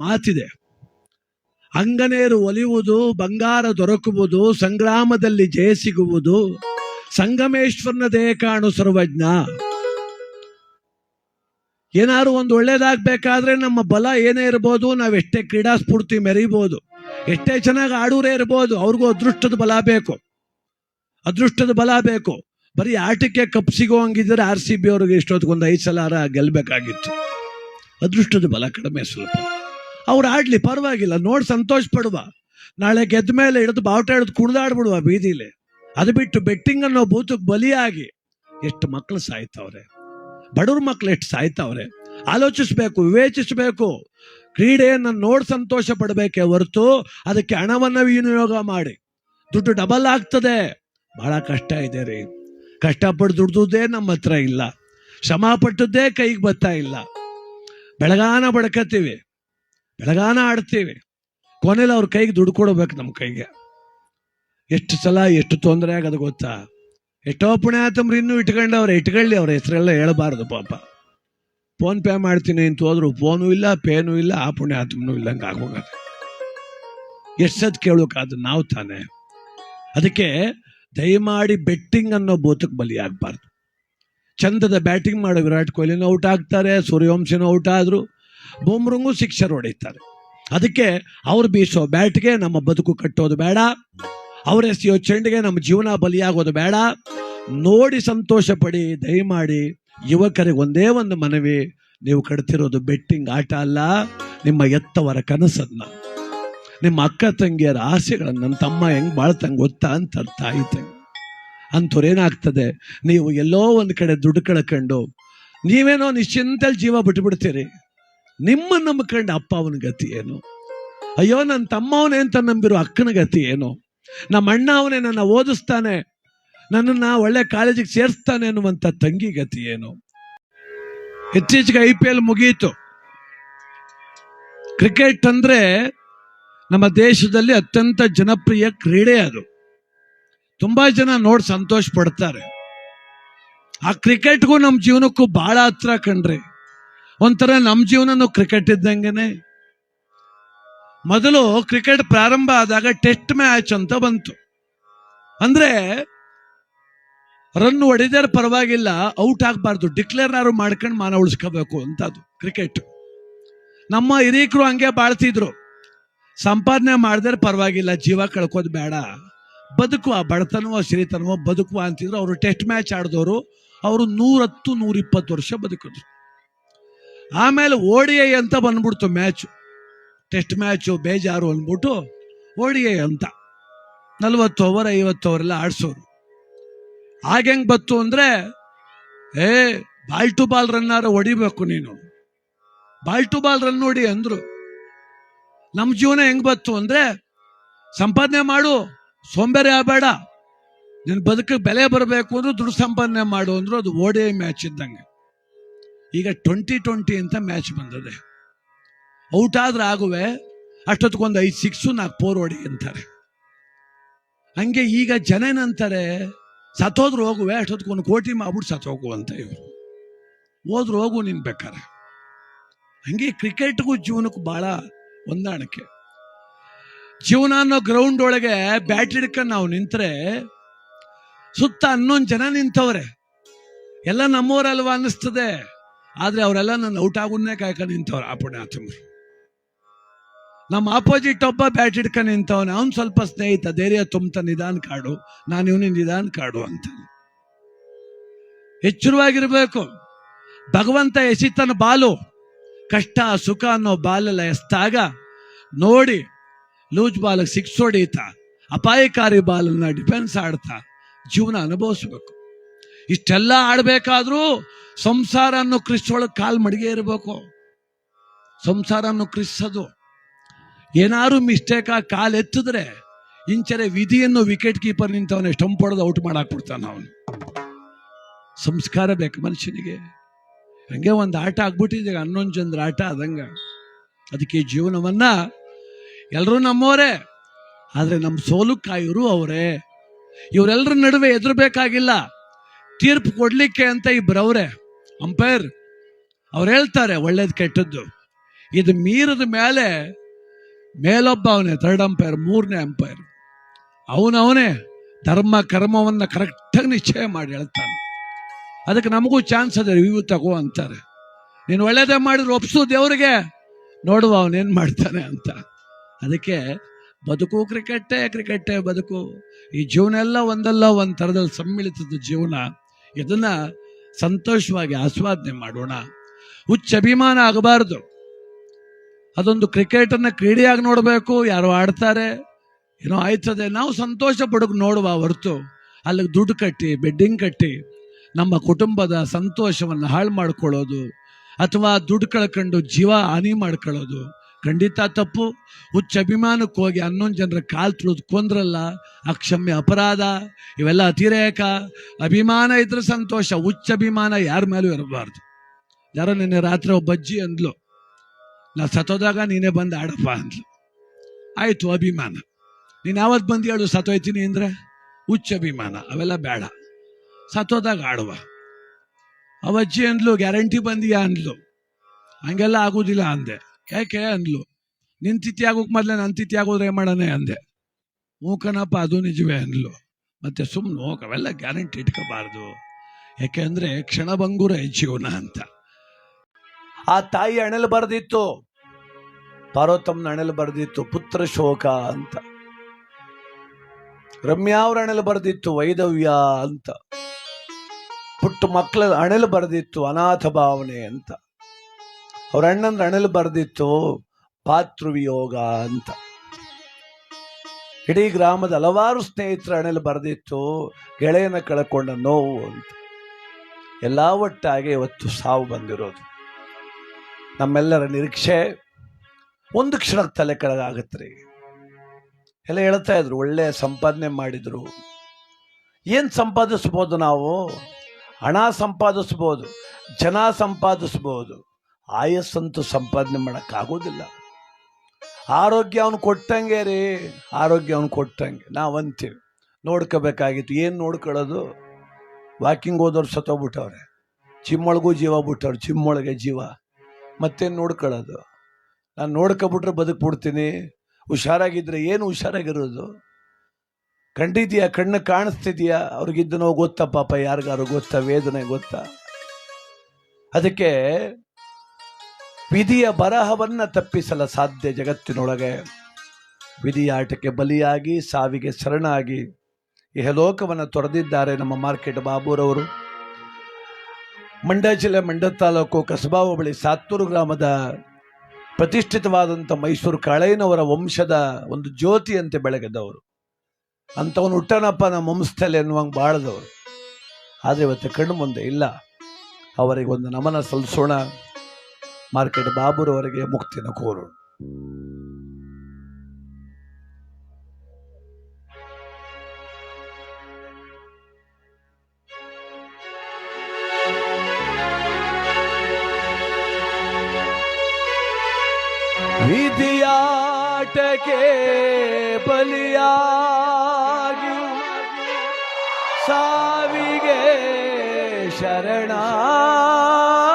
ಮಾತಿದೆ. ಅಂಗನೇರು ಒಲಿಯುವುದು, ಬಂಗಾರ ದೊರಕುವುದು, ಸಂಗ್ರಾಮದಲ್ಲಿ ಜಯ ಸಿಗುವುದು, ಸಂಗಮೇಶ್ವರನ ದೇಹ ಕಾಣು ಸರ್ವಜ್ಞ. ಏನಾದ್ರು ಒಂದು ಒಳ್ಳೇದಾಗಬೇಕಾದ್ರೆ ನಮ್ಮ ಬಲ ಏನೇ ಇರ್ಬೋದು ನಾವು ಎಷ್ಟೇ ಕ್ರೀಡಾ ಸ್ಫೂರ್ತಿ ಮೆರೀಬೋದು, ಎಷ್ಟೇ ಚೆನ್ನಾಗಿ ಆಡೂರೇ ಇರ್ಬೋದು, ಅವ್ರಿಗೂ ಅದೃಷ್ಟದ ಬಲ ಬೇಕು. ಅದೃಷ್ಟದ ಬಲ ಬೇಕು. ಬರೀ ಆಟಕ್ಕೆ ಕಪ್ ಸಿಗೋ ಹಂಗಿದ್ರೆ ಆರ್ ಸಿ ಬಿ ಅವ್ರಿಗೆ ಇಷ್ಟೊತ್ತಿಗೆ ಒಂದು ಐದು ಸಲ ಆರ ಗೆಲ್ಬೇಕಾಗಿತ್ತು. ಅದೃಷ್ಟದ ಬಲ ಕಡಿಮೆ ಸ್ವಲ್ಪ. ಅವ್ರು ಆಡ್ಲಿ, ಪರವಾಗಿಲ್ಲ. ನೋಡಿ ಸಂತೋಷ ಪಡುವ. ನಾಳೆ ಗೆದ್ದ ಮೇಲೆ ಹಿಡಿದು ಬಾವುಟ ಹಿಡಿದು ಕುಣಿದಾಡ್ಬಿಡುವ ಬೀದಿಲಿ. ಅದು ಬಿಟ್ಟು ಬೆಟ್ಟಿಂಗ್ ಅನ್ನೋ ಭೂತಕ್ಕೆ ಬಲಿಯಾಗಿ. ಎಷ್ಟು ಮಕ್ಕಳು ಸಾಯ್ತವ್ರೆ. ಬಡವ್ರ ಮಕ್ಳು ಎಷ್ಟು ಸಾಯ್ತವ್ರೆ. ಆಲೋಚಿಸ್ಬೇಕು, ವಿವೇಚಿಸಬೇಕು. ಕ್ರೀಡೆಯನ್ನು ನೋಡಿ ಸಂತೋಷ ಪಡಬೇಕೇ ಹೊರತು ಅದಕ್ಕೆ ಹಣವನ್ನು ವಿನಿಯೋಗ ಮಾಡಿ. ದುಡ್ಡು ಡಬಲ್ ಆಗ್ತದೆ. ಬಹಳ ಕಷ್ಟ ಇದೆ ರೀ. ಕಷ್ಟಪಟ್ಟು ದುಡ್ದುದೇ ನಮ್ಮ ಹತ್ರ ಇಲ್ಲ. ಶ್ರಮ ಪಟ್ಟದ್ದೇ ಕೈಗೆ ಬರ್ತಾ ಇಲ್ಲ. ಬೆಳಗಾನ ಬಡ್ಕತ್ತೀವಿ ಬೆಳಗಾನ ಆಡ್ತೀವಿ. ಕೊನೆಯಲ್ಲಿ ಅವ್ರ ಕೈಗೆ ದುಡ್ಡು ಕೊಡಬೇಕು ನಮ್ಮ ಕೈಗೆ. ಎಷ್ಟು ಸಲ ಎಷ್ಟು ತೊಂದರೆ ಆಗೋದು ಗೊತ್ತಾ? ಎಷ್ಟೋ ಪುಣ್ಯಾತಮ್ರು ಇನ್ನೂ ಇಟ್ಕೊಂಡವ್ರೆ ಇಟ್ಕೊಳ್ಳಿ, ಅವ್ರ ಹೆಸರೆಲ್ಲ ಹೇಳಬಾರ್ದು ಪಾಪ. ಫೋನ್ ಪೇ ಮಾಡ್ತೀನಿ ಅಂತ ಹೋದ್ರು, ಫೋನು ಇಲ್ಲ, ಪೇನು ಇಲ್ಲ, ಆ ಪುಣ್ಯಾತಮ್ನೂ ಇಲ್ಲ ಹಂಗೆ ಆಗೋಗ ಎಷ್ಟು ಸತ್ ಅದು ನಾವು ತಾನೇ. ಅದಕ್ಕೆ ದಯಮಾಡಿ ಬೆಟ್ಟಿಂಗ್ ಅನ್ನೋ ಭೂತಕ್ಕೆ ಬಲಿಯಾಗಬಾರ್ದು ಚಂದದ ಬ್ಯಾಟಿಂಗ್ ಮಾಡೋ ವಿರಾಟ್ ಕೊಹ್ಲಿನೂ ಔಟ್ ಆಗ್ತಾರೆ, ಸೂರ್ಯವಂಶನೂ ಔಟ್ ಆದ್ರು. ಬುಮ್ರಂಗೂ ಶಿಕ್ಷರು ಹೊಡೀತಾರೆ. ಅದಕ್ಕೆ ಅವ್ರು ಬೀಸೋ ಬ್ಯಾಟ್ಗೆ ನಮ್ಮ ಬದುಕು ಕಟ್ಟೋದು ಬೇಡ. ಅವ್ರ ಎಸೆಯೋ ಚೆಂಡಿಗೆ ನಮ್ಮ ಜೀವನ ಬಲಿಯಾಗೋದು ಬೇಡ. ನೋಡಿ ಸಂತೋಷ ಪಡಿ ದಯಮಾಡಿ ಯುವಕರಿಗೆ ಒಂದೇ ಒಂದು ಮನವಿ, ನೀವು ಕಡ್ತಿರೋದು ಬೆಟ್ಟಿಂಗ್ ಆಟ ಅಲ್ಲ, ನಿಮ್ಮ ಎತ್ತವರ ಕನಸನ್ನ ನಿಮ್ಮ ಅಕ್ಕ ತಂಗಿಯರ ಆಸೆಗಳನ್ನ ನನ್ನ ತಮ್ಮ ಹೆಂಗ್ ಬಾಳ್ತಂಗೆ ಗೊತ್ತಾ ಅಂತ ಅರ್ಥ ತಂಗಿ ಅಂಥವ್ರೇನಾಗ್ತದೆ ನೀವು ಎಲ್ಲೋ ಒಂದು ಕಡೆ ದುಡ್ಡು ಕಳ್ಕೊಂಡು ನೀವೇನೋ ನಿಶ್ಚಿಂತಲ್ಲಿ ಜೀವ ಬಿಟ್ಬಿಡ್ತೀರಿ. ನಿಮ್ಮ ನಂಬ್ಕೊಂಡು ಅಪ್ಪ ಅವನ ಗತಿ ಏನು? ಅಯ್ಯೋ ನನ್ನ ತಮ್ಮವನೇ ಅಂತ ನಂಬಿರೋ ಅಕ್ಕನ ಗತಿ ಏನು? ನಮ್ಮ ಅಣ್ಣ ಅವನೇ ನನ್ನ ಓದಿಸ್ತಾನೆ, ನನ್ನನ್ನು ಒಳ್ಳೆ ಕಾಲೇಜಿಗೆ ಸೇರಿಸ್ತಾನೆ ಅನ್ನುವಂಥ ತಂಗಿ ಗತಿ ಏನು? ಇತ್ತೀಚೆಗೆ ಐ ಪಿ ಎಲ್ ಮುಗಿಯಿತು ಕ್ರಿಕೆಟ್ ಅಂದ್ರೆ ನಮ್ಮ ದೇಶದಲ್ಲಿ ಅತ್ಯಂತ ಜನಪ್ರಿಯ ಕ್ರೀಡೆ ಅದು. ತುಂಬಾ ಜನ ನೋಡಿ ಸಂತೋಷ ಪಡ್ತಾರೆ. ಆ ಕ್ರಿಕೆಟ್ಗೂ ನಮ್ಮ ಜೀವನಕ್ಕೂ ಬಹಳ ಹತ್ರ ಕಣ್ರಿ. ಒಂಥರ ನಮ್ಮ ಜೀವನನು ಕ್ರಿಕೆಟ್ ಇದ್ದಂಗೆನೆ. ಮೊದಲು ಕ್ರಿಕೆಟ್ ಪ್ರಾರಂಭ ಆದಾಗ ಟೆಸ್ಟ್ ಮ್ಯಾಚ್ ಅಂತ ಬಂತು. ಅಂದ್ರೆ ರನ್ ಹೊಡಿದಾರ ಪರವಾಗಿಲ್ಲ ಔಟ್ ಆಗಬಾರ್ದು, ಡಿಕ್ಲೇರ್ನಾರು ಮಾಡ್ಕೊಂಡು ಮಾನ ಉಳಿಸ್ಕೋಬೇಕು ಅಂತ ಅದು ಕ್ರಿಕೆಟ್ ನಮ್ಮ ಹಿರೀಕರು ಹಂಗೆ ಬಾಳ್ತಿದ್ರು. ಸಂಪಾದನೆ ಮಾಡಿದ್ರೆ ಪರವಾಗಿಲ್ಲ, ಜೀವ ಕಳ್ಕೋದು ಬೇಡ ಬದುಕುವ, ಬಡತನವೋ, ಸಿರಿತನವೋ ಬದುಕುವ ಅಂತಿದ್ರು, ಅವರು ಟೆಸ್ಟ್ ಮ್ಯಾಚ್ ಆಡಿದವರು ಅವರು ನೂರತ್ತು ನೂರಿಪ್ಪತ್ತು ವರ್ಷ ಬದುಕಿದ್ರು. ಆಮೇಲೆ ಓಡಿಐ ಅಂತ ಬಂದ್ಬಿಡ್ತು ಮ್ಯಾಚು. ಟೆಸ್ಟ್ ಮ್ಯಾಚು ಬೇಜಾರು ಅಂದ್ಬಿಟ್ಟು ಓಡಿಐ ಅಂತ. ನಲ್ವತ್ತು ಓವರ್ ಐವತ್ತು ಓವರ್ ಎಲ್ಲ ಆಡಿಸೋರು. ಹೆಂಗ್ ಬತ್ತು ಅಂದ್ರೆ, ಏ ಬಾಲ್ ಟು ಬಾಲ್ ರನ್ನಾರ ಹೊಡಿಬೇಕು ನೀನು. ಬಾಲ್ ಟು ಬಾಲ್ ರನ್ ನೋಡಿ ಅಂದ್ರು. ನಮ್ಮ ಜೀವನ ಹೆಂಗ್ ಬತ್ತು ಅಂದ್ರೆ, ಸಂಪಾದನೆ ಮಾಡು, ಸೋಂಬೇರಿ ಆಗಬೇಡ. ನಿನ್ನ ಬದುಕಿಗೆ ಬೆಲೆ ಬರಬೇಕು ಅಂದ್ರೆ ದುಡ್ಡು ಸಂಪಾದನೆ ಮಾಡು ಅಂದ್ರು, ಅದು ಓಡಿ ಮ್ಯಾಚ್ ಇದ್ದಂಗೆ. ಈಗ ಟ್ವೆಂಟಿ ಟ್ವೆಂಟಿ ಅಂತ ಮ್ಯಾಚ್ ಬಂದದೆ. ಔಟ್ ಆದ್ರೆ ಆಗುವೆ, ಅಷ್ಟೊತ್ತಿಗೊಂದು ಐದು ಸಿಕ್ಸು ನಾಲ್ಕು ಫೋರ್ ಹೊಡಿ ಅಂತಾರೆ. ಹಂಗೆ ಈಗ ಜನ ಏನಂತಾರೆ ಸತ್ತೋದ್ರು ಹೋಗುವೆ, ಅಷ್ಟೊತ್ತಿಗೊಂದು ಕೋಟಿ ಮಾಡ್ಬಿಟ್ಟು ಸತ್ತು ಹೋಗು ಅಂತ ಇವರು. ಹೋದ್ರು ಹೋಗು ನಿನ್ ಬೇಕಾರೆ. ಹಂಗೆ ಕ್ರಿಕೆಟ್ಗೂ ಜೀವನಕ್ಕೂ ಬಹಳ ಹೊಂದಾಣಿಕೆ. ಜೀವನ ಅನ್ನೋ ಗ್ರೌಂಡ್ ಒಳಗೆ ಬ್ಯಾಟ್ ಹಿಡ್ಕೊಂಡು ನಾವು ನಿಂತರೆ, ಸುತ್ತ ಹನ್ನೊಂದು ಜನ ನಿಂತವ್ರೆ. ಎಲ್ಲ ನಮ್ಮವರಲ್ವಾ ಅನ್ನಿಸ್ತದೆ. ಆದ್ರೆ ಅವರೆಲ್ಲ ನನ್ನ ಔಟ್ ಆಗುನ್ನೇ ಕಾಯ್ಕೊಂಡು ನಿಂತವ್ರು. ಆ ಪುಣ್ಯಾತ್ಮರು ನಮ್ಮ ಆಪೋಸಿಟ್ ಒಬ್ಬ ಬ್ಯಾಟ್ ಹಿಡ್ಕೊಂಡು ನಿಂತವನು. ಅವ್ನು ಸ್ವಲ್ಪ ಸ್ನೇಹಿತ. ಧೈರ್ಯ ತುಂಬ ನಿಧಾನ ಕಾಡು. ನಾನು ಇವನು ನಿಧಾನ ಕಾಡು ಅಂತ. ಎಚ್ಚರವಾಗಿರ್ಬೇಕು. ಭಗವಂತ ಎಸಿತನ ಬಾಲು. ಕಷ್ಟ, ಸುಖ ಅನ್ನೋ ಬಾಲೆಲ್ಲ ಎಸ್ತಾಗ ನೋಡಿ ಲೂಜ್ ಬಾಲಿಗೆ ಸಿಕ್ಸ್ ಹೊಡೀತಾ ಅಪಾಯಕಾರಿ ಬಾಲನ್ನ ಡಿಫೆನ್ಸ್ ಆಡ್ತಾ ಜೀವನ ಅನುಭವಿಸ್ಬೇಕು. ಇಷ್ಟೆಲ್ಲ ಆಡಬೇಕಾದ್ರೂ ಸಂಸಾರ ಅನ್ನೋ ಕ್ರಿಸ್ ಒಳಗೆ ಕಾಲ್ ಮಡಿಗೆ ಇರಬೇಕು. ಸಂಸಾರ ಅನ್ನೋ ಕ್ರಿಸ್ತದು. ಏನಾದ್ರು ಮಿಸ್ಟೇಕ್ ಆಗಿ ಕಾಲು ಎತ್ತಿದ್ರೆ ಇಂಚರೆ ವಿಧಿಯನ್ನು ವಿಕೆಟ್ ಕೀಪರ್ ನಿಂತವನ ಸ್ಟಂಪ್ ಹೊಡೆದು ಔಟ್ ಮಾಡಾಕ್ಬಿಡ್ತಾನ ಅವನು. ಸಂಸ್ಕಾರ ಬೇಕು ಮನುಷ್ಯನಿಗೆ. ಹಂಗೆ ಒಂದು ಆಟ ಆಗ್ಬಿಟ್ಟಿದೆ, ಹನ್ನೊಂದು ಜನರ ಆಟ ಆದಂಗ. ಅದಕ್ಕೆ ಜೀವನವನ್ನ ಎಲ್ಲರೂ ನಮ್ಮವರೇ, ಆದರೆ ನಮ್ಮ ಸೋಲು ಕಾಯೋರು ಅವರೇ. ಇವರೆಲ್ಲರ ನಡುವೆ ಎದುರಬೇಕಾಗಿಲ್ಲ. ತೀರ್ಪು ಕೊಡ್ಲಿಕ್ಕೆ ಅಂತ ಇಬ್ಬರವ್ರೆ ಅಂಪೈರ್, ಅವ್ರು ಹೇಳ್ತಾರೆ ಒಳ್ಳೇದು ಕೆಟ್ಟದ್ದು. ಇದು ಮೀರಿದ ಮೇಲೆ ಮೇಲೊಬ್ಬ ಅವನೇ ಥರ್ಡ್ ಅಂಪೈರ್ ಮೂರನೇ ಅಂಪೈರ್ ಅವನವನೇ ಧರ್ಮ, ಕರ್ಮವನ್ನ ಕರೆಕ್ಟಾಗಿ ನಿಶ್ಚಯ ಮಾಡಿ ಹೇಳ್ತಾನೆ. ಅದಕ್ಕೆ ನಮಗೂ ಚಾನ್ಸ್ ಅದೇ ರಿವ್ಯೂ ತಗೋ ಅಂತಾರೆ. ನೀನು ಒಳ್ಳೇದೇ ಮಾಡಿದ್ರೆ ಒಪ್ಸು ದೇವರಿಗೆ. ನೋಡುವ ಅವನೇನು ಮಾಡ್ತಾನೆ ಅಂತ. ಅದಕ್ಕೆ ಬದುಕು ಕ್ರಿಕೆಟ್ಟೇ ಕ್ರಿಕೆಟ್ಟೇ ಬದುಕು. ಈ ಜೀವನ ಎಲ್ಲ ಒಂದಲ್ಲ, ಒಂದು ಥರದಲ್ಲಿ ಸಮ್ಮಿಳಿತದ ಜೀವನ. ಇದನ್ನ ಸಂತೋಷವಾಗಿ ಆಸ್ವಾದನೆ ಮಾಡೋಣ. ಹುಚ್ಚ ಅಭಿಮಾನ ಆಗಬಾರ್ದು. ಅದೊಂದು ಕ್ರಿಕೆಟನ್ನು ಕ್ರೀಡೆಯಾಗಿ ನೋಡಬೇಕು, ಯಾರು ಆಡ್ತಾರೆ. ಏನೋ ಆಯ್ತದೆ, ನಾವು ಸಂತೋಷ ಪಡೋಕೆ ನೋಡುವ ಹೊರತು ಅಲ್ಲಿಗೆ ದುಡ್ಡು ಕಟ್ಟಿ ಬೆಡ್ಡಿಂಗ್ ಕಟ್ಟಿ ನಮ್ಮ ಕುಟುಂಬದ ಸಂತೋಷವನ್ನು ಹಾಳು ಮಾಡ್ಕೊಳ್ಳೋದು, ಅಥವಾ ದುಡ್ಡು ಕಳ್ಕೊಂಡು ಜೀವ ಹಾನಿ ಮಾಡ್ಕೊಳ್ಳೋದು ಖಂಡಿತ ತಪ್ಪು. ಹುಚ್ಚ ಅಭಿಮಾನಕ್ಕೆ ಹೋಗಿ ಹನ್ನೊಂದು ಜನರ ಕಾಲು ತುಳಿದು ಕೊಂದ್ರಲ್ಲ, ಅಕ್ಷಮ್ಯ ಅಪರಾಧ, ಇವೆಲ್ಲ ಅತಿರೇಕ. ಅಭಿಮಾನ ಇದ್ರೆ ಸಂತೋಷ, ಹುಚ್ಚ ಅಭಿಮಾನ ಯಾರ ಮೇಲೂ ಇರಬಾರ್ದು. ಯಾರೋ ನಿನ್ನೆ ರಾತ್ರಿ ಒಬ್ಬ ಅಜ್ಜಿ ಅಂದ್ಲು, ನಾ ಸತ್ತೋದಾಗ ನೀನೇ ಬಂದು ಆಡಪ್ಪ ಅಂದ್ಲು. ಆಯಿತು, ಅಭಿಮಾನ. ನೀನು ಯಾವತ್ತು ಬಂದು ಹೇಳು ಸತ್ತೋಯ್ತೀನಿ ಅಂದರೆ? ಹುಚ್ಚ ಅಭಿಮಾನ, ಅವೆಲ್ಲ ಬೇಡ. ಸತ್ತೋದಾಗ ಆಡುವ. ಅವ ಅಜ್ಜಿ ಅಂದ್ಲು, ಗ್ಯಾರಂಟಿ ಬಂದಿಯಾ? ಅಂದ್ಲು. ಹಂಗೆಲ್ಲ ಆಗೋದಿಲ್ಲ ಅಂದೆ. ಯಾಕೆ ಅಂದ್ಲು? ನಿನ್ ತಿಥಿ ಆಗೋಕ್ ಮೊದ್ಲೇ ನನ್ನ ತಿಥಿ ಆಗೋದ್ರೆ ಏನು ಮಾಡೋಣ ಅಂದೆ. ಮೂಕನಪ್ಪ ಅದು ನಿಜವೇ ಅಂದ್ಲು. ಮತ್ತೆ ಸುಮ್ಮನೆ ಅವೆಲ್ಲ ಗ್ಯಾರಂಟಿ ಇಟ್ಕೋಬಾರ್ದು. ಯಾಕೆಂದ್ರೆ ಕ್ಷಣಭಂಗುರ ಜೀವನ ಅಂತ. ಆ ತಾಯಿ ಅಣೆಲು ಬರೆದಿತ್ತು. ಪಾರ್ವತಮ್ಮನ ಅಣೆಲು ಬರೆದಿತ್ತು, ಪುತ್ರ ಶೋಕ ಅಂತ. ರಮ್ಯಾ ಅವ್ರ ಅಣೆಲು ಬರೆದಿತ್ತು, ವೈದವ್ಯ ಅಂತ. ಪುಟ್ಟ ಮಕ್ಕಳ ಅಣೆಲು ಬರೆದಿತ್ತು, ಅನಾಥ ಭಾವನೆ ಅಂತ. ಅವ್ರ ಅಣ್ಣಂದ್ರ ಅಣೆಲು ಬರೆದಿತ್ತು ಪಾತೃವಿಯೋಗ ಅಂತ. ಇಡೀ ಗ್ರಾಮದ ಹಲವಾರು ಸ್ನೇಹಿತರ ಅಣೆಲು ಬರೆದಿತ್ತು ಗೆಳೆಯನ ಕಳ್ಕೊಂಡ ನೋವು ಅಂತ. ಎಲ್ಲ ಒಟ್ಟಾಗಿ ಇವತ್ತು ಸಾವು ಬಂದಿರೋದು. ನಮ್ಮೆಲ್ಲರ ನಿರೀಕ್ಷೆ ಒಂದು ಕ್ಷಣ ತಲೆ ಕೆಳಗಾಗತ್ರಿ. ಎಲ್ಲ ಹೇಳ್ತಾ ಇದ್ರು, ಒಳ್ಳೆ ಸಂಪಾದನೆ ಮಾಡಿದ್ರು. ಏನು ಸಂಪಾದಿಸ್ಬೋದು ನಾವು? ಹಣ ಸಂಪಾದಿಸ್ಬೋದು, ಜನ ಸಂಪಾದಿಸ್ಬೋದು. ಆಯಸ್ಸಂತೂ ಸಂಪಾದನೆ ಮಾಡೋಕ್ಕಾಗೋದಿಲ್ಲ. ಆರೋಗ್ಯ ಅವನು ಕೊಟ್ಟಂಗೆ ರೀ, ಆರೋಗ್ಯ ಅವನು ಕೊಟ್ಟಂಗೆ ನಾವು ಅಂತೀವಿ ನೋಡ್ಕೋಬೇಕಾಗಿತ್ತು, ಏನು ನೋಡ್ಕೊಳ್ಳೋದು? ವಾಕಿಂಗ್ ಹೋದವ್ರು ಸತ್ತೋಗ್ಬಿಟ್ಟವ್ರೆ ಚಿಮ್ಮೊಳಗೂ ಜೀವ ಬಿಟ್ಟವ್ರು, ಚಿಮ್ಮೊಳಗೆ ಜೀವ. ಮತ್ತೇನು ನೋಡ್ಕೊಳ್ಳೋದು? ನಾನು ನೋಡ್ಕೊಬಿಟ್ರೆ ಬದುಕ್ಬಿಡ್ತೀನಿ. ಹುಷಾರಾಗಿದ್ರೆ ಏನು ಹುಷಾರಾಗಿರೋದು? ಕಂಡಿದ್ಯಾ? ಕಣ್ಣು ಕಾಣಿಸ್ತಿದ್ಯಾ? ಅವ್ರಿಗಿದ್ದನೋ ಗೊತ್ತಾ ಪಾಪ? ಯಾರಿಗಾರು ಗೊತ್ತಾ? ವೇದನೆ ಗೊತ್ತಾ? ಅದಕ್ಕೆ ವಿಧಿಯ ಬರಹವನ್ನ ತಪ್ಪಿಸಲ ಸಾಧ್ಯ ಜಗತ್ತಿನೊಳಗೆ. ವಿಧಿಯಾಟಕ್ಕೆ ಬಲಿಯಾಗಿ, ಸಾವಿಗೆ ಶರಣಾಗಿ ಇಹಲೋಕವನ್ನು ತೊರೆದಿದ್ದಾರೆ ನಮ್ಮ ಮಾರ್ಕೆಟ್ ಬಾಬೂರವರು. ಮಂಡ್ಯ ಜಿಲ್ಲೆ ಮಂಡ್ಯ ತಾಲೂಕು ಕಸಬಾ ಹೋಬಳಿ ಸಾತ್ತೂರು ಗ್ರಾಮದ ಪ್ರತಿಷ್ಠಿತವಾದಂಥ ಮೈಸೂರು ಕಾಳಯ್ಯನವರ ವಂಶದ ಒಂದು ಜ್ಯೋತಿಯಂತೆ ಬೆಳಗಿದವರು. ಅಂಥವನು ಹುಟ್ಟನಪ್ಪ ನಮ್ಮ ವಂಶದಲ್ಲಿ ಎನ್ನುವಂಗೆ ಬಾಳದವರು. ಆದರೆ ಇವತ್ತು ಕಣ್ಣು ಮುಂದೆ ಇಲ್ಲ. ಅವರಿಗೆ ಒಂದು ನಮನ ಸಲ್ಲಿಸೋಣ. ಮಾರ್ಕೆಟ್ ಬಾಬುರವರಿಗೆ ಮುಕ್ತಿಯನ್ನು ಕೋರೋಣ. ವಿಧಿಯಾಟಕ್ಕೆ ಬಲಿಯಾಗಿ ಸಾವಿಗೆ ಶರಣಾಗಿ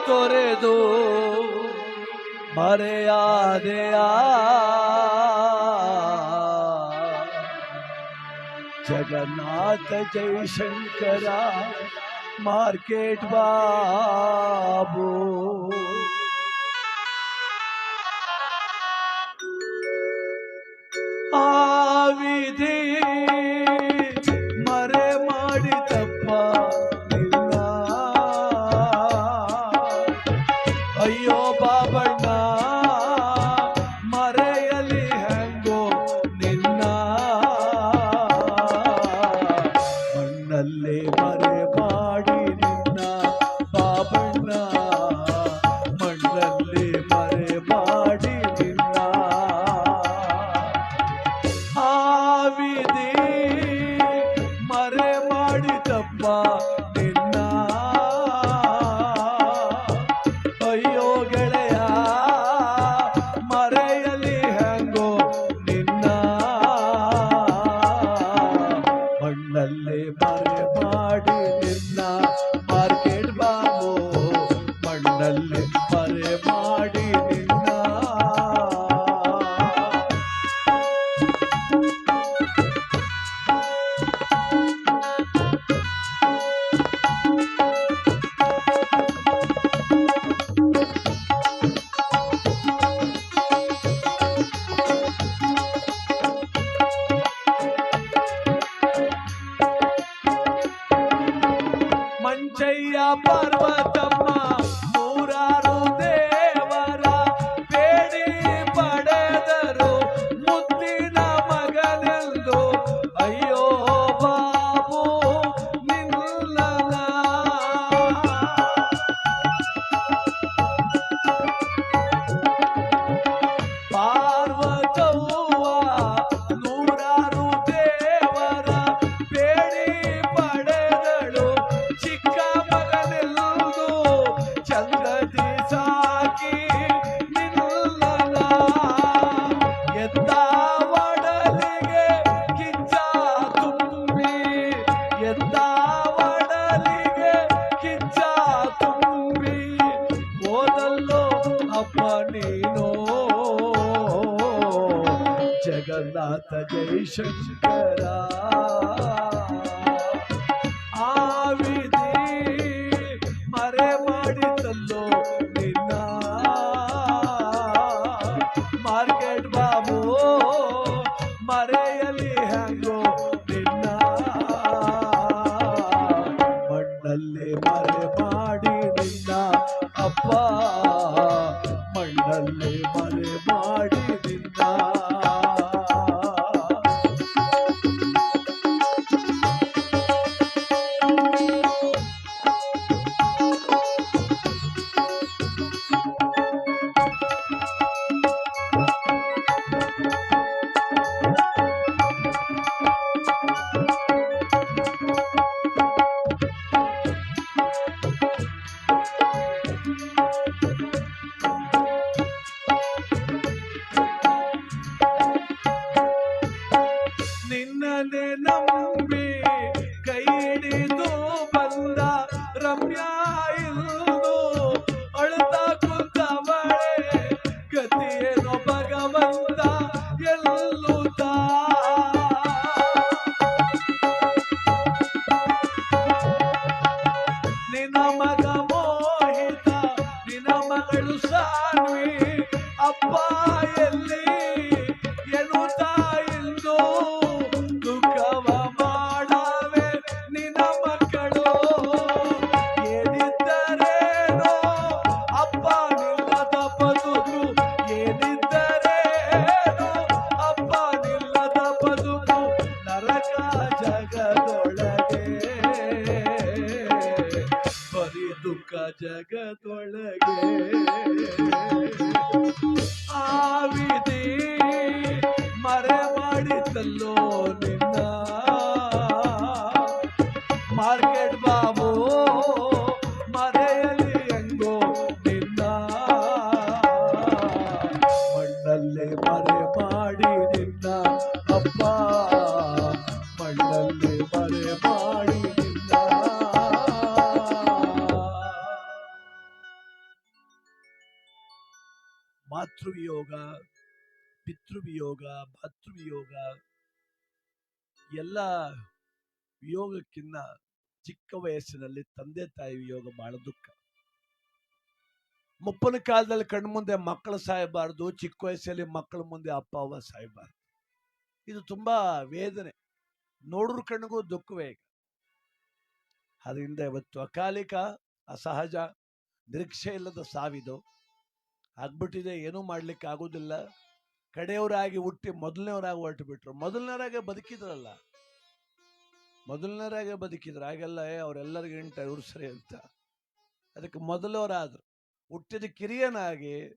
तोरे दो। मारे याद जगन्नाथ जय शंकरा मार्केट बाबू। आविधि ಮಣ್ಣಲ್ಲೇ ಮರೆ शंकरा आविद ಅಪ್ಪ ಮಾತೃವಿಯೋಗ ಪಿತೃವಿಯೋಗ, ಭಾತೃವಿಯೋಗ, ಎಲ್ಲ ವಿಯೋಗಕ್ಕಿನ್ನ ಚಿಕ್ಕ ವಯಸ್ಸಿನಲ್ಲಿ ತಂದೆ ತಾಯಿ ವಿಯೋಗ ಬಹಳ ದುಃಖ. ಮುಪ್ಪನ ಕಾಲದಲ್ಲಿ ಕಣ್ಮುಂದೆ ಮಕ್ಕಳು ಸಾಯಬಾರ್ದು, ಚಿಕ್ಕ ವಯಸ್ಸಲ್ಲಿ ಮಕ್ಕಳ ಮುಂದೆ ಅಪ್ಪ ಅವ್ವ ಸಾಯಬಾರ್ದು. ಇದು ತುಂಬಾ ವೇದನೆ. ನೋಡ್ರ ಕಣ್ಣಿಗೂ ದುಃಖವೇ ಈಗ. ಅದರಿಂದ ಇವತ್ತು ಅಕಾಲಿಕ, ಅಸಹಜ ನಿರೀಕ್ಷೆ ಇಲ್ಲದ ಸಾವಿದು. ಆಗ್ಬಿಟ್ಟಿದೆ, ಏನೂ ಮಾಡ್ಲಿಕ್ಕೆ ಆಗೋದಿಲ್ಲ. ಕಡೆಯವರಾಗಿ ಹುಟ್ಟಿ ಮೊದಲನೇವರಾಗಿ ಹೊರಟು ಬಿಟ್ರು ಮೊದಲನೇವರಾಗೆ ಬದುಕಿದ್ರಲ್ಲ. ಮೊದಲನೇವರಾಗೆ ಬದುಕಿದ್ರು. ಹಾಗೆಲ್ಲ ಅವರೆಲ್ಲರಿಗೂ ಇಂಟ ಇವ್ರು ಸರಿ ಅಂತ. ಅದಕ್ಕೆ ಮೊದಲವರಾದ್ರು. ಹುಟ್ಟಿದ ಕಿರಿಯನಾಗಿ,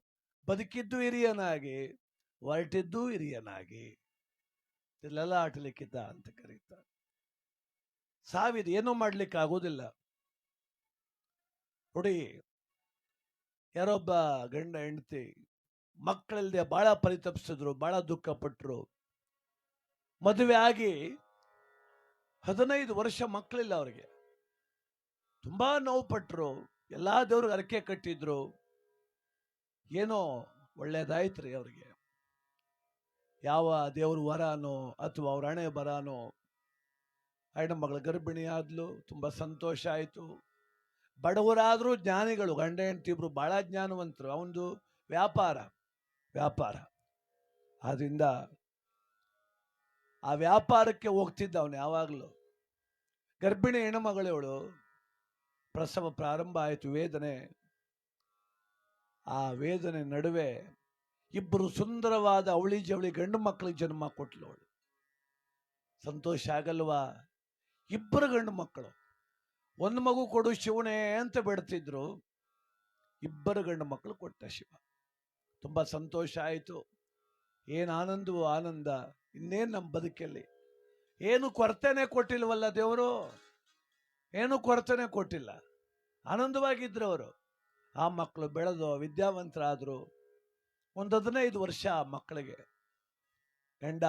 ಬದುಕಿದ್ದು ಹಿರಿಯನಾಗಿ, ಹೊರಟಿದ್ದು ಹಿರಿಯನಾಗಿ. ಇಲ್ಲೆಲ್ಲ ಆಟಲಿಕ್ಕಿದ್ದ ಅಂತ ಕರೀತಾರೆ. ಸಾವಿದ ಏನೂ ಮಾಡ್ಲಿಕ್ಕೆ ಆಗೋದಿಲ್ಲ ನೋಡಿ ಯಾರೊಬ್ಬ ಗಂಡ, ಹೆಂಡತಿ ಮಕ್ಕಳಿಲ್ಲದೆ ಬಹಳ ಪರಿತಪಿಸಿದ್ರು ಬಹಳ ದುಃಖ ಪಟ್ಟರು ಮದುವೆ ಆಗಿ ಹದಿನೈದು ವರ್ಷ ಮಕ್ಕಳಿಲ್ಲ ಅವರಿಗೆ. ತುಂಬಾ ನೋವು ಪಟ್ಟರು ಎಲ್ಲ ದೇವ್ರಿಗೆ ಅರಕೆ ಕಟ್ಟಿದ್ರು. ಏನೋ ಒಳ್ಳೇದಾಯ್ತು ರೀ ಅವ್ರಿಗೆ. ಯಾವ ದೇವ್ರ ವರನೋ ಅಥವಾ ಅವ್ರ ಹಣೆ ಬರಾನೋ. ಹೆಣ್ಣು ಮಗಳ ಗರ್ಭಿಣಿ ಆದ್ಲು ತುಂಬ ಸಂತೋಷ ಆಯಿತು. ಬಡವರಾದರೂ ಜ್ಞಾನಿಗಳು, ಗಂಡ ಹೆಂಡತಿಬ್ರು ಭಾಳ ಜ್ಞಾನವಂತರು. ಅವನದು ವ್ಯಾಪಾರ ವ್ಯಾಪಾರ. ಆದ್ರಿಂದ ಆ ವ್ಯಾಪಾರಕ್ಕೆ ಹೋಗ್ತಿದ್ದ ಅವನು ಯಾವಾಗಲೂ. ಗರ್ಭಿಣಿ ಹೆಣ್ಣುಮಗಳವಳು ಪ್ರಸವ ಪ್ರಾರಂಭ ಆಯಿತು, ವೇದನೆ. ಆ ವೇದನೆ ನಡುವೆ ಇಬ್ಬರು ಸುಂದರವಾದ ಅವಳಿ ಜವಳಿ ಗಂಡು ಮಕ್ಕಳಿಗೆ ಜನ್ಮ ಕೊಟ್ಲು ಅವಳು. ಸಂತೋಷ ಆಗಲ್ವಾ? ಇಬ್ಬರು ಗಂಡು ಮಕ್ಕಳು. ಒಂದು ಮಗು ಕೊಡು ಶಿವನೇ ಅಂತ ಬಿಡ್ತಿದ್ರು. ಇಬ್ಬರು ಗಂಡು ಮಕ್ಕಳು ಕೊಟ್ಟ ಶಿವ. ತುಂಬ ಸಂತೋಷ ಆಯಿತು. ಏನು ಆನಂದವೋ ಆನಂದ. ಇನ್ನೇನು ನಮ್ಮ ಬದುಕಲ್ಲಿ? ಏನು ಕೊರತೆನೇ ಕೊಟ್ಟಿಲ್ವಲ್ಲ ದೇವರು? ಏನು ಕೊರತೆನೇ ಕೊಟ್ಟಿಲ್ಲ. ಆನಂದವಾಗಿದ್ರು ಅವರು ಆ ಮಕ್ಕಳು ಬೆಳೆದು ವಿದ್ಯಾವಂತರಾದರು. ಒಂದು ಹದಿನೈದು ವರ್ಷ ಆ ಮಕ್ಕಳಿಗೆ ಗಂಡ,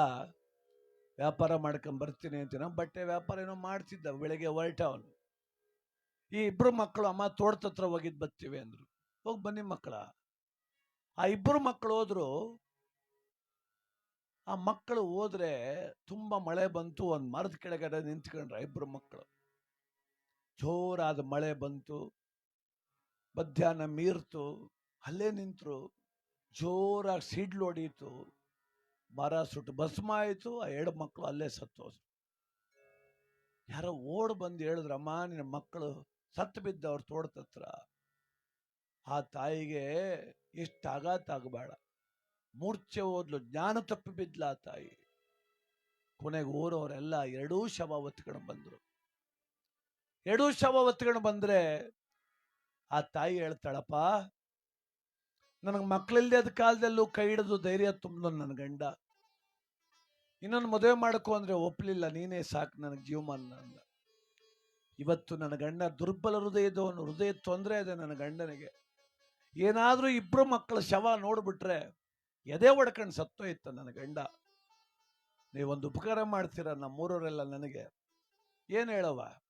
ವ್ಯಾಪಾರ ಮಾಡ್ಕೊಂಡು ಬರ್ತೀನಿ ಅಂತೀನ, ಬಟ್ಟೆ ವ್ಯಾಪಾರ ಏನೋ ಮಾಡ್ತಿದ್ದ ಬೆಳಿಗ್ಗೆ ಹೊರಟ ಅವನು ಈ ಇಬ್ರು ಮಕ್ಕಳು ಅಮ್ಮ ತೋಟದ ಹತ್ರ ಹೋಗಿದ್ ಬರ್ತೀವಿ ಅಂದ್ರು. ಹೋಗಿ ಬನ್ನಿ ಮಕ್ಕಳ. ಆ ಇಬ್ರು ಮಕ್ಕಳು ಹೋದ್ರು. ಆ ಮಕ್ಕಳು ಹೋದ್ರೆ ತುಂಬಾ ಮಳೆ ಬಂತು, ಒಂದ್ ಮರದ ಕೆಳಗಡೆ ನಿಂತ್ಕೊಂಡ್ರೆ ಇಬ್ರು ಮಕ್ಕಳು. ಜೋರಾದ ಮಳೆ ಬಂತು. ಮಧ್ಯಾಹ್ನ ಮೀರ್ತು. ಅಲ್ಲೇ ನಿಂತರು. ಜೋರಾಗಿ ಸಿಡ್ಲು ಹೊಡೀತು. ಮರ ಸುಟ್ಟು ಭಸ್ಮ ಆಯಿತು. ಆ ಎರಡು ಮಕ್ಕಳು ಅಲ್ಲೇ ಸತ್ತೋದ್ರು. ಯಾರೋ ಓಡ್ ಬಂದು ಹೇಳಿದ್ರಮ್ಮ ನಿನ್ನ ಮಕ್ಕಳು ಸತ್ತು ಬಿದ್ದವ್ರ ತೋಟದ ಹತ್ರ, ಆ ತಾಯಿಗೆ ಎಷ್ಟು ಆಘಾತ ಆಗಬೇಡ. ಮೂರ್ಛೆ ಹೋದ್ಲು ಜ್ಞಾನ ತಪ್ಪಿ ಬಿದ್ಲ ಆ ತಾಯಿ. ಕೊನೆಗೆ ಊರವರೆಲ್ಲ ಎರಡೂ ಶವ ಒತ್ಕೊಂಡು ಬಂದರು. ಎರಡೂ ಶವ ಒತ್ಕೊಂಡು ಬಂದ್ರೆ ಆ ತಾಯಿ ಹೇಳ್ತಾಳಪ್ಪ, ನನಗೆ ಮಕ್ಳಿಲ್ದೇ ಅದ ಕಾಲದಲ್ಲೂ ಕೈ ಹಿಡಿದು ಧೈರ್ಯ ತುಂಬ ನನ್ನ ಗಂಡ. ಇನ್ನೊಂದು ಮದುವೆ ಮಾಡಕು ಅಂದ್ರೆ ಒಪ್ಪಲಿಲ್ಲ ನೀನೇ ಸಾಕು, ನನಗೆ ಜೀವಮಾನ ಅಂದ. ಇವತ್ತು ನನ್ನ ಗಂಡ ದುರ್ಬಲ ಹೃದಯದವನು, ಹೃದಯ ತೊಂದರೆ ಇದೆ ನನ್ನ ಗಂಡನಿಗೆ. ಏನಾದರೂ ಇಬ್ಬರು ಮಕ್ಕಳ ಶವ ನೋಡಿಬಿಟ್ರೆ ಎದೆ ಹೊಡ್ಕೊಂಡು ಸತ್ತೋಯ್ತ ನನ್ನ ಗಂಡ. ನೀವೊಂದು ಉಪಕಾರ ಮಾಡ್ತೀರ ನಮ್ಮೂರವರೆಲ್ಲ ನನಗೆ. ಏನು ಹೇಳವ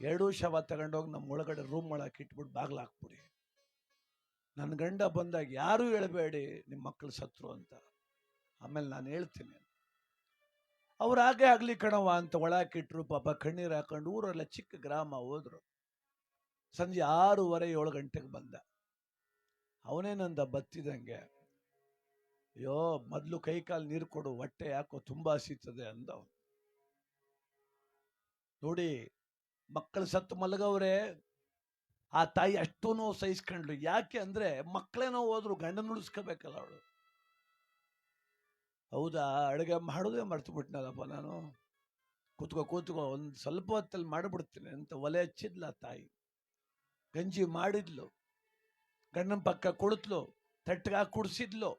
ಎರಡೂ ಶವ ತಗೊಂಡೋಗಿ ನಮ್ಮ ಒಳಗಡೆ ರೂಮ್ ಒಳಗೆ ಇಟ್ಬಿಟ್ಟು ಬಾಗ್ಲು ಹಾಕ್ಬಿಡಿ. ನನ್ನ ಗಂಡ ಬಂದಾಗ ಯಾರೂ ಹೇಳಬೇಡಿ ನಿಮ್ಮ ಮಕ್ಕಳು ಸತ್ರು ಅಂತ. ಆಮೇಲೆ ನಾನು ಹೇಳ್ತೀನಿ. ಅವ್ರು ಹಾಗೆ ಆಗ್ಲಿ ಕಣವ ಅಂತ ಒಳಕಿಟ್ರು ಪಾಪ ಕಣ್ಣೀರು ಹಾಕೊಂಡು ಊರೆಲ್ಲ ಚಿಕ್ಕ ಗ್ರಾಮ ಹೋದ್ರು. ಸಂಜೆ ಆರೂವರೆ ಏಳು ಗಂಟೆಗೆ ಬಂದ. ಅವನೇನಂದ ಬತ್ತಿದಂಗೆ, ಅಯ್ಯೋ, ಮೊದಲು ಕೈ ಕಾಲು ನೀರು ಕೊಡು, ಹೊಟ್ಟೆ ಯಾಕೋ ತುಂಬಾ ಸೀತದೆ ಅಂದ. ನೋಡಿ, ಮಕ್ಕಳು ಸತ್ತು ಮಲಗವ್ರೆ, ಆ ತಾಯಿ ಅಷ್ಟೂ ನೋವು ಯಾಕೆ ಅಂದ್ರೆ ಮಕ್ಕಳೇನೋ ಹೋದ್ರು, ಗಂಡನ ಉಳಿಸ್ಕೋಬೇಕಲ್ಲ ಅವಳು. ಹೌದಾ? ಅಡುಗೆ ಮಾಡೋದೇ ಮರ್ತು ಬಿಟ್ನಲ್ಲಪ್ಪ ನಾನು. ಕೂತ್ಕೋ ಕೂತ್ಕೋ, ಒಂದು ಸ್ವಲ್ಪ ಹೊತ್ತಲ್ಲಿ ಮಾಡಿಬಿಡ್ತೀನಿ ಅಂತ ಒಲೆ ಹಚ್ಚಿದ್ಲ ತಾಯಿ. ಗಂಜಿ ಮಾಡಿದ್ಲು. ಗಂಡನ ಪಕ್ಕ ಕುಳಿತ್ಲು, ತಟ್ಟಗ ಕುಡಿಸಿದ್ಲು.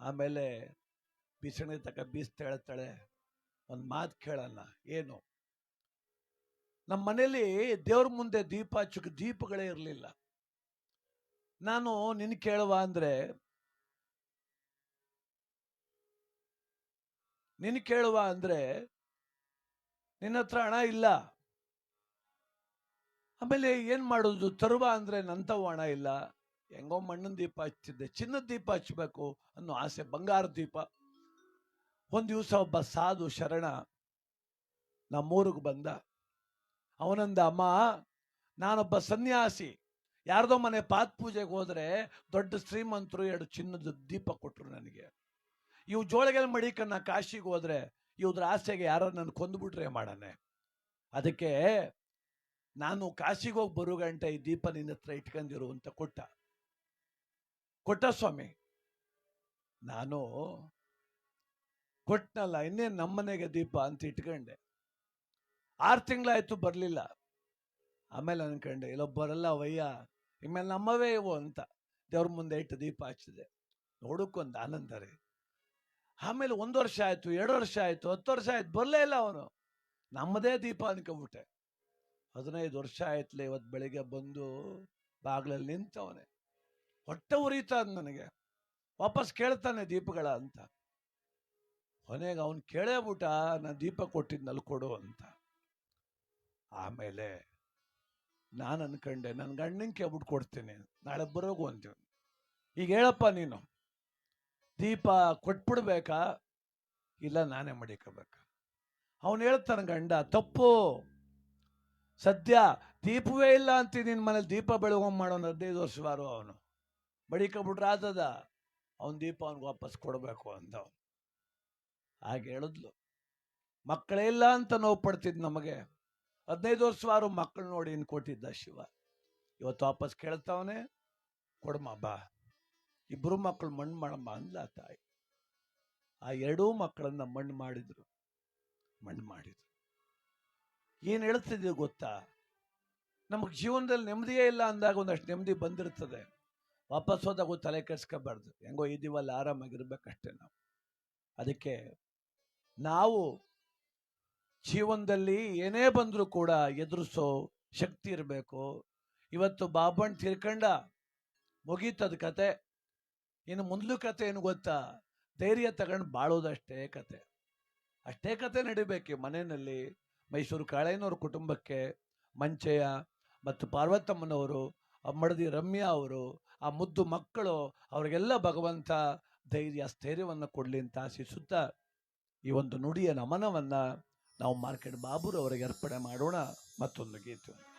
ಆಮೇಲೆ ಬಿಸಣಿ ತಕ ಬೀಸ್ತಾ ಹೇಳ್ತಾಳೆ, ಒಂದು ಮಾತು ಕೇಳಲ್ಲ ಏನು? ನಮ್ಮ ಮನೇಲಿ ದೇವ್ರ ಮುಂದೆ ದೀಪ ಹಚ್ಚಕ್ಕೆ ದೀಪಗಳೇ ಇರಲಿಲ್ಲ. ನಾನು ನಿನ್ ಕೇಳುವ ಅಂದ್ರೆ ನಿನ್ ಕೇಳುವ ಅಂದ್ರೆ ನಿನ್ನ ಹತ್ರ ಹಣ ಇಲ್ಲ. ಆಮೇಲೆ ಏನ್ ಮಾಡೋದು? ತರುವ ಅಂದ್ರೆ ನಂತವು ಹಣ ಇಲ್ಲ. ಹೆಂಗೋ ಮಣ್ಣಿನ ದೀಪ ಹಚ್ಚಿದ್ದೆ. ಚಿನ್ನದ ದೀಪ ಹಚ್ಚಬೇಕು ಅನ್ನೋ ಆಸೆ ಬಂಗಾರ ದೀಪ. ಒಂದ್ ದಿವಸ ಒಬ್ಬ ಸಾಧು ಶರಣ ನಮ್ಮೂರಿಗೆ ಬಂದ. ಅವನಂದ, ಅಮ್ಮ, ನಾನೊಬ್ಬ ಸನ್ಯಾಸಿ. ಯಾರ್ದೋ ಮನೆ ಪಾತ್ ಪೂಜೆಗೆ ಹೋದ್ರೆ ದೊಡ್ಡ ಶ್ರೀಮಂತರು ಎರಡು ಚಿನ್ನದ ದೀಪ ಕೊಟ್ರು ನನಗೆ. ಇವು ಜೋಳಗೆಲ್ ಮಡಿಕನ್ನ ಕಾಶಿಗೆ ಹೋದ್ರೆ ಇವ್ರ ಆಸೆಗೆ ಯಾರೋ ನನ್ನ ಕೊಂದ್ಬಿಟ್ರೆ ಮಾಡಾನೆ. ಅದಕ್ಕೆ ನಾನು ಕಾಶಿಗೆ ಹೋಗಿ ಬರೋ ಗಂಟೆ ಈ ದೀಪ ನಿನ್ನ ಹತ್ರ ಇಟ್ಕೊಂಡಿರು ಅಂತ ಕೊಟ್ಟ. ಕೊಟ್ಟ ಸ್ವಾಮಿ. ನಾನು ಕೊಟ್ಟನಲ್ಲ ಇನ್ನೇನು ನಮ್ಮನೆಗೆ ದೀಪ ಅಂತ ಇಟ್ಕೊಂಡೆ. ಆರು ತಿಂಗಳಾಯ್ತು ಬರಲಿಲ್ಲ. ಆಮೇಲೆ ಅನ್ಕೊಂಡೆ ಇಲ್ಲೋ ಬರಲ್ಲ ವಯ್ಯ ಇಮೇಲೆ ನಮ್ಮವೇ ಇವು ಅಂತ. ದೇವ್ರ ಮುಂದೆ ಇಟ್ಟು ದೀಪ ಹಚ್ಚಿದೆ. ನೋಡಕ್ಕೊಂದು ಆನಂದ ರೀ. ಆಮೇಲೆ ಒಂದು ವರ್ಷ ಆಯ್ತು, ಎರಡು ವರ್ಷ ಆಯ್ತು, ಹತ್ತು ವರ್ಷ ಆಯ್ತು, ಬರಲೇ ಇಲ್ಲ ಅವನು. ನಮ್ಮದೇ ದೀಪ ಅನ್ಕೊಂಬಿಟ್ಟೆ ಹದಿನೈದು ವರ್ಷ ಆಯ್ತಲೆ ಇವತ್ತು ಬೆಳಿಗ್ಗೆ ಬಂದು ಬಾಗ್ಲಲ್ಲಿ ನಿಂತವನೆ. ಹೊಟ್ಟೆ ಉರಿತಾ ನನಗೆ. ವಾಪಸ್ ಕೇಳ್ತಾನೆ ದೀಪಗಳ ಅಂತ. ಕೊನೆಗೆ ಅವನು ಕೇಳೇಬಿಟ್ಟ ನಾನು ದೀಪ ಕೊಟ್ಟಿದ್ನಲ್ಲಿ ಕೊಡು ಅಂತ. ಆಮೇಲೆ ನಾನು ಅನ್ಕಂಡೆ ನನ್ನ ಗಂಡನ ಕೇಳ್ಬಿಟ್ಟು ಕೊಡ್ತೀನಿ, ನಾಳೆ ಬರೋಗು ಅಂತೀವಿ ಈಗ ಹೇಳಪ್ಪ ನೀನು. ದೀಪ ಕೊಟ್ಬಿಡ್ಬೇಕಾ? ಇಲ್ಲ, ನಾನೇ ಮಡಿಕೋಬೇಕಾ. ಅವನು ಹೇಳ್ತಾನೆ ಗಂಡ, ತಪ್ಪು. ಸದ್ಯ ದೀಪವೇ ಇಲ್ಲ ಅಂತ ನಿನ್ನ ಮನೇಲಿ. ದೀಪ ಬೆಳಗೊಂಡು ಮಾಡೋನು ಹದಿನೈದು ವರ್ಷವಾರು ಅವನು. ಮಡಿಕೋಬಿಟ್ರೆ ಆತದ. ಅವನ ದೀಪ ಅವನಿಗೆ ವಾಪಸ್ ಕೊಡಬೇಕು ಅಂತ ಹಾಗೆ ಹೇಳಿದ್ಲು. ಮಕ್ಕಳೇ ಇಲ್ಲ ಅಂತ ನೋವು ಪಡ್ತಿದ್ ನಮಗೆ. ಹದಿನೈದು ವರ್ಷವಾರು ಮಕ್ಕಳು ನೋಡಿ ಇನ್ನು ಕೊಟ್ಟಿದ್ದ ಶಿವ. ಇವತ್ತು ವಾಪಸ್ ಕೇಳ್ತಾವನೆ. ಕೊಡಮ್ಮ ಬಾ. ಇಬ್ರು ಮಕ್ಕಳು ಮಣ್ಣು ಮಾಡಮ್ಮ ಅಂದ್ಲ ತಾಯಿ. ಆ ಎರಡೂ ಮಕ್ಕಳನ್ನ ಮಣ್ಣು ಮಾಡಿದ್ರು. ಮಣ್ಣು ಮಾಡಿದ್ರು. ಏನು ಹೇಳ್ತಿದ್ದೀವಿ ಗೊತ್ತಾ? ನಮಗೆ ಜೀವನದಲ್ಲಿ ನೆಮ್ಮದಿಯೇ ಇಲ್ಲ ಅಂದಾಗ ಒಂದಷ್ಟು ನೆಮ್ಮದಿ ಬಂದಿರ್ತದೆ. ವಾಪಸ್ ಹೋದಾಗ ತಲೆ ಕೆಡ್ಸ್ಕೋಬಾರ್ದು. ಹೆಂಗೋ ಇದೀವಲ್ಲ ಆರಾಮಾಗಿರ್ಬೇಕಷ್ಟೇ ನಾವು. ಅದಕ್ಕೆ ನಾವು ಜೀವನದಲ್ಲಿ ಏನೇ ಬಂದರೂ ಕೂಡ ಎದುರಿಸೋ ಶಕ್ತಿ ಇರಬೇಕು. ಇವತ್ತು ಬಾಬಣ್ಣ ತೀರ್ಕಂಡ ಮುಗೀತದ ಕತೆ. ಇನ್ನು ಮುಂದ್ಲು ಕತೆ ಏನು ಗೊತ್ತಾ? ಧೈರ್ಯ ತಗೊಂಡು ಬಾಳೋದಷ್ಟೇ ಕತೆ. ಅಷ್ಟೇ ಕತೆ ನಡಿಬೇಕು ಮನೆಯಲ್ಲಿ. ಮೈಸೂರು ಕಾಳೇನವ್ರ ಕುಟುಂಬಕ್ಕೆ ಮಂಚಯ್ಯ ಮತ್ತು ಪಾರ್ವತಮ್ಮನವರು ಮಡದಿ ರಮ್ಯಾ ಅವರು, ಆ ಮುದ್ದು ಮಕ್ಕಳು, ಅವರಿಗೆಲ್ಲ ಭಗವಂತ ಧೈರ್ಯ, ಸ್ಥೈರ್ಯವನ್ನು ಕೊಡಲಿ ಅಂತ ಆಶಿಸುತ್ತಾ ಈ ಒಂದು ನುಡಿಯ ನಮನವನ್ನು ನಾವು ಮಾರ್ಕೆಟ್ ಬಾಬುರವರಿಗೆ ಅರ್ಪಣೆ ಮಾಡೋಣ ಮತ್ತೊಂದು ಗೀತೆ.